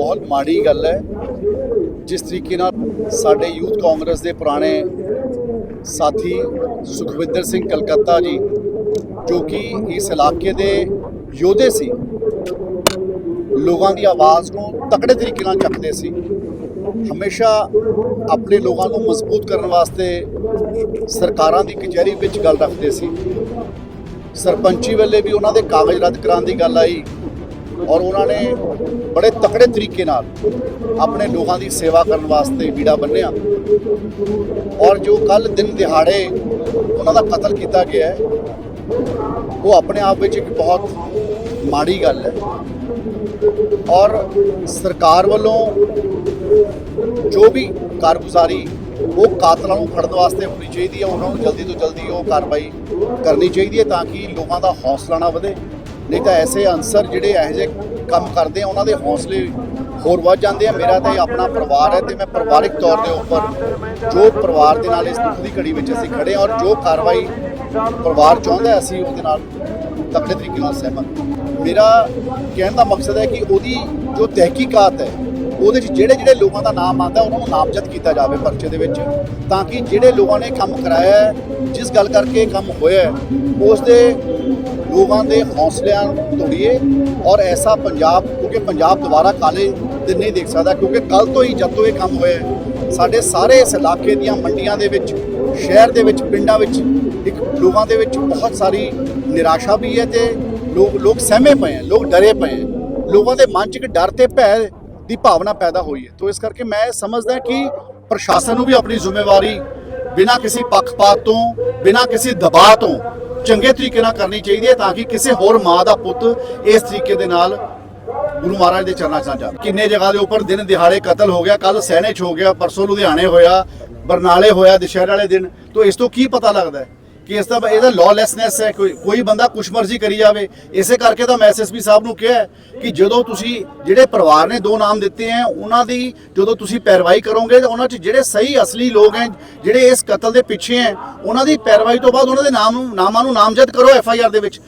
ਬਹੁਤ ਮਾੜੀ ਗੱਲ ਹੈ। ਜਿਸ ਤਰੀਕੇ ਨਾਲ ਸਾਡੇ ਯੂਥ ਕਾਂਗਰਸ ਦੇ ਪੁਰਾਣੇ ਸਾਥੀ ਸੁਖਵਿੰਦਰ ਸਿੰਘ ਕਲਕੱਤਾ ਜੀ, ਜੋ ਕਿ ਇਸ ਇਲਾਕੇ ਦੇ ਯੋਧੇ ਸੀ, ਲੋਕਾਂ ਦੀ ਆਵਾਜ਼ ਨੂੰ ਤਕੜੇ ਤਰੀਕੇ ਨਾਲ ਚੱਕਦੇ ਸੀ। ਹਮੇਸ਼ਾ ਆਪਣੇ ਲੋਕਾਂ ਨੂੰ ਮਜ਼ਬੂਤ ਕਰਨ ਵਾਸਤੇ ਸਰਕਾਰਾਂ ਦੀ ਕਚਹਿਰੀ ਵਿੱਚ ਗੱਲ ਰੱਖਦੇ ਸੀ। ਸਰਪੰਚੀ ਵੇਲੇ ਵੀ ਉਹਨਾਂ ਦੇ ਕਾਗਜ਼ ਰੱਦ ਕਰਾਉਣ ਦੀ ਗੱਲ ਆਈ। ਔਰ ਉਹਨਾਂ ਨੇ ਬੜੇ ਤਕੜੇ ਤਰੀਕੇ ਨਾਲ ਆਪਣੇ ਲੋਕਾਂ ਦੀ ਸੇਵਾ ਕਰਨ ਵਾਸਤੇ ਵੀੜਾ ਬੰਨਿਆ ਔਰ ਜੋ ਕੱਲ ਦਿਨ ਦਿਹਾੜੇ ਉਹਨਾਂ ਦਾ ਕਤਲ ਕੀਤਾ ਗਿਆ ਹੈ, ਉਹ ਆਪਣੇ ਆਪ ਵਿੱਚ ਇੱਕ ਬਹੁਤ ਮਾੜੀ ਗੱਲ ਹੈ। ਔਰ ਸਰਕਾਰ ਵੱਲੋਂ ਜੋ ਵੀ ਕਾਰਗੁਜ਼ਾਰੀ, ਉਹ ਕਾਤਲਾਂ ਨੂੰ ਫੜਨ ਵਾਸਤੇ ਹੋਣੀ ਚਾਹੀਦੀ ਹੈ, ਉਹਨਾਂ ਨੂੰ ਜਲਦੀ ਤੋਂ ਜਲਦੀ ਉਹ ਕਾਰਵਾਈ ਕਰਨੀ ਚਾਹੀਦੀ ਹੈ ਤਾਂ ਕਿ ਲੋਕਾਂ ਦਾ ਹੌਸਲਾ ਨਾ ਵਧੇ। ਨਹੀਂ ਤਾਂ ਐਸੇ ਅਨਸਰ ਜਿਹੜੇ ਇਹੋ ਜਿਹੇ ਕੰਮ ਕਰਦੇ ਆ ਉਹਨਾਂ ਦੇ ਹੌਸਲੇ ਹੋਰ ਵੱਧ ਜਾਂਦੇ ਆ। ਮੇਰਾ ਤਾਂ ਇਹ ਆਪਣਾ ਪਰਿਵਾਰ ਹੈ ਤੇ ਮੈਂ ਪਰਿਵਾਰਿਕ ਤੌਰ ਦੇ ਉੱਪਰ ਜੋ ਪਰਿਵਾਰ ਦੇ ਨਾਲ ਇਸ ਦੁੱਖ ਦੀ ਘੜੀ ਵਿੱਚ ਅਸੀਂ ਖੜੇ ਹਾਂ ਔਰ ਜੋ ਕਾਰਵਾਈ ਪਰਿਵਾਰ ਚਾਹੁੰਦਾ ਅਸੀਂ ਉਹਦੇ ਨਾਲ ਤਕੜੇ ਤਰੀਕੇ ਨਾਲ ਸਹਿਮਤ ਮੇਰਾ ਕਹਿਣ ਦਾ ਮਕਸਦ ਹੈ ਕਿ ਉਹਦੀ ਜੋ ਤਹਿਕੀਕਾਤ ਹੈ ਉਹਦੇ 'ਚ ਜਿਹੜੇ ਜਿਹੜੇ ਲੋਕਾਂ ਦਾ ਨਾਮ ਆਉਂਦਾ ਉਹਨਾਂ ਨੂੰ ਨਾਮਜ਼ਦ ਕੀਤਾ ਜਾਵੇ ਪਰਚੇ ਦੇ ਵਿੱਚ ਤਾਂ ਕਿ ਜਿਹੜੇ ਲੋਕਾਂ ਨੇ ਕੰਮ ਕਰਾਇਆ ਜਿਸ ਗੱਲ ਕਰਕੇ ਕੰਮ ਹੋਇਆ ਹੈ, ਉਸ ਦੇ ਲੋਕਾਂ ਦੇ ਹੌਸਲਿਆਂ ਨੂੰ ਤੋੜੀਏ ਔਰ ਐਸਾ ਪੰਜਾਬ, ਕਿਉਂਕਿ ਪੰਜਾਬ ਦੁਬਾਰਾ ਕਾਲੇ ਦਿਨ ਨਹੀਂ ਦੇਖ ਸਕਦਾ, ਕਿਉਂਕਿ ਕੱਲ ਤੋਂ ਹੀ ਜਦ ਤੋਂ ਇਹ ਕੰਮ ਹੋਇਆ ਸਾਡੇ ਸਾਰੇ ਇਸ ਇਲਾਕੇ ਦੀਆਂ ਮੰਡੀਆਂ ਦੇ ਵਿੱਚ, ਸ਼ਹਿਰ ਦੇ ਵਿੱਚ, ਪਿੰਡਾਂ ਵਿੱਚ, ਇੱਕ ਲੋਕਾਂ ਦੇ ਵਿੱਚ ਬਹੁਤ ਸਾਰੀ ਨਿਰਾਸ਼ਾ ਵੀ ਹੈ ਤੇ ਲੋਕ ਲੋਕ ਸਹਿਮੇ ਪਏ ਹੈ, ਲੋਕ ਡਰੇ ਪਏ ਹੈ, ਲੋਕਾਂ ਦੇ ਮਨ 'ਚ ਇੱਕ ਡਰ ਤੇ ਭੈ ਦੀ ਭਾਵਨਾ ਪੈਦਾ ਹੋਈ ਹੈ। ਤੋਂ ਇਸ ਕਰਕੇ ਮੈਂ ਸਮਝਦਾ ਕਿ ਪ੍ਰਸ਼ਾਸਨ ਨੂੰ ਵੀ ਆਪਣੀ ਜ਼ਿੰਮੇਵਾਰੀ ਬਿਨਾਂ ਕਿਸੇ ਪੱਖਪਾਤ ਤੋਂ, ਬਿਨਾਂ ਕਿਸੇ ਦਬਾਅ ਤੋਂ ਚੰਗੇ ਤਰੀਕੇ ਨਾਲ ਕਰਨੀ ਚਾਹੀਦੀ ਹੈ ਤਾਂ ਕਿ ਕਿਸੇ ਹੋਰ ਮਾਂ ਦਾ ਪੁੱਤ ਇਸ ਤਰੀਕੇ ਦੇ ਨਾਲ ਗੁਰੂ ਮਹਾਰਾਜ ਦੇ ਚਰਨਾਂ 'ਚ ਨਾ ਜਾਵੇ। ਕਿੰਨੇ ਜਗ੍ਹਾ ਦੇ ਉੱਪਰ ਦਿਨ ਦਿਹਾੜੇ ਕਤਲ ਹੋ ਗਿਆ ਕੱਲ ਸੈਨੇ 'ਚ ਹੋ ਗਿਆ, ਪਰਸੋਂ ਲੁਧਿਆਣੇ ਹੋਇਆ, ਬਰਨਾਲੇ ਹੋਇਆ, ਦੁਸ਼ਹਿਰੇ ਵਾਲੇ ਦਿਨ। ਤੋਂ ਇਸ ਤੋਂ ਕੀ ਪਤਾ ਲੱਗਦਾ ਹੈ? ਕਿ ਇਸ ਦਾ ਇਹਦਾ ਲਾਲੈਸਨੈਸ ਹੈ, ਕੋਈ ਕੋਈ ਬੰਦਾ ਕੁਛ ਮਰਜ਼ੀ ਕਰੀ ਜਾਵੇ। ਇਸੇ ਕਰਕੇ ਤਾਂ ਮੈਂ ਐਸਐਸਪੀ ਸਾਹਿਬ ਨੂੰ ਕਿਹਾ ਕਿ ਜਦੋਂ ਤੁਸੀਂ ਜਿਹੜੇ ਪਰਿਵਾਰ ਨੇ ਦੋ ਨਾਮ ਦਿੱਤੇ ਹੈ, ਉਹਨਾਂ ਦੀ ਜਦੋਂ ਤੁਸੀਂ ਪੈਰਵਾਈ ਕਰੋਗੇ ਤਾਂ ਉਹਨਾਂ 'ਚ ਜਿਹੜੇ ਸਹੀ ਅਸਲੀ ਲੋਕ ਹੈ, ਜਿਹੜੇ ਇਸ ਕਤਲ ਦੇ ਪਿੱਛੇ ਹੈ, ਉਹਨਾਂ ਦੀ ਪੈਰਵਾਈ ਤੋਂ ਬਾਅਦ ਉਹਨਾਂ ਦੇ ਨਾਮ ਨੂੰ ਨਾਮਾਂ ਨੂੰ ਨਾਮਜ਼ਦ ਕਰੋ ਐਫਆਈਆਰ ਦੇ ਵਿੱਚ।